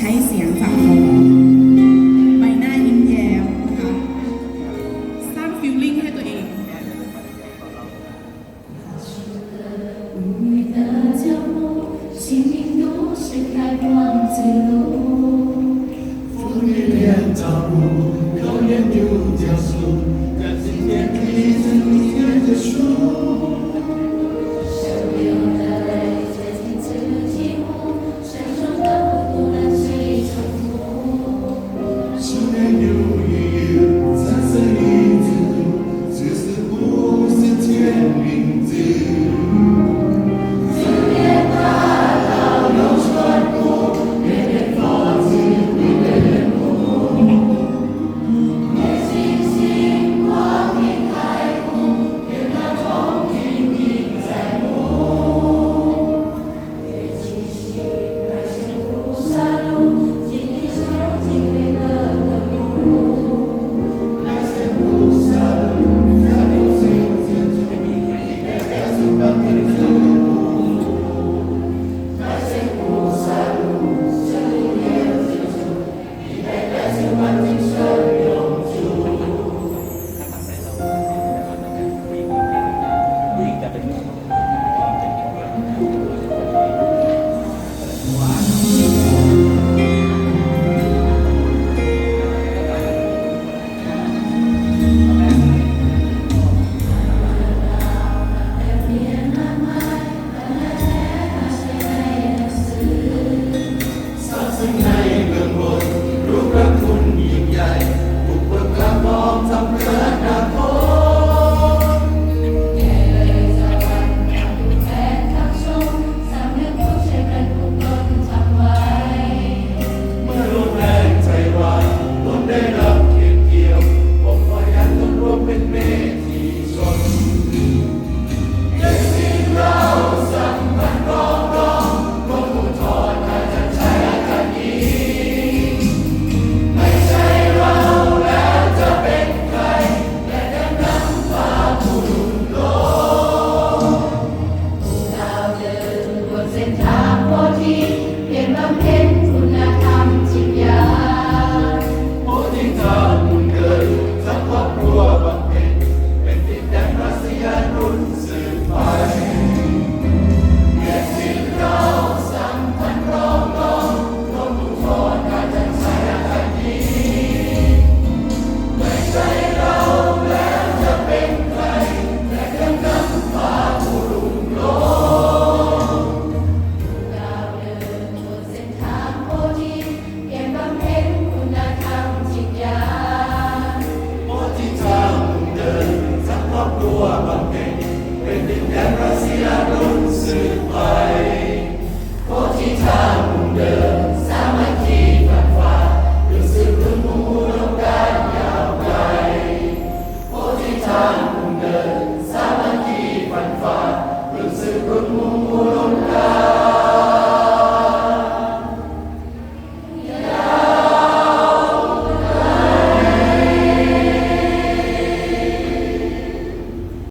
ช้เสียงสังคมใบหน้ายิ้มแย้มนะคะสร้างฟิลลิ่งให้ตัวเอง无语的角落，心灵都是开放自由。Okay.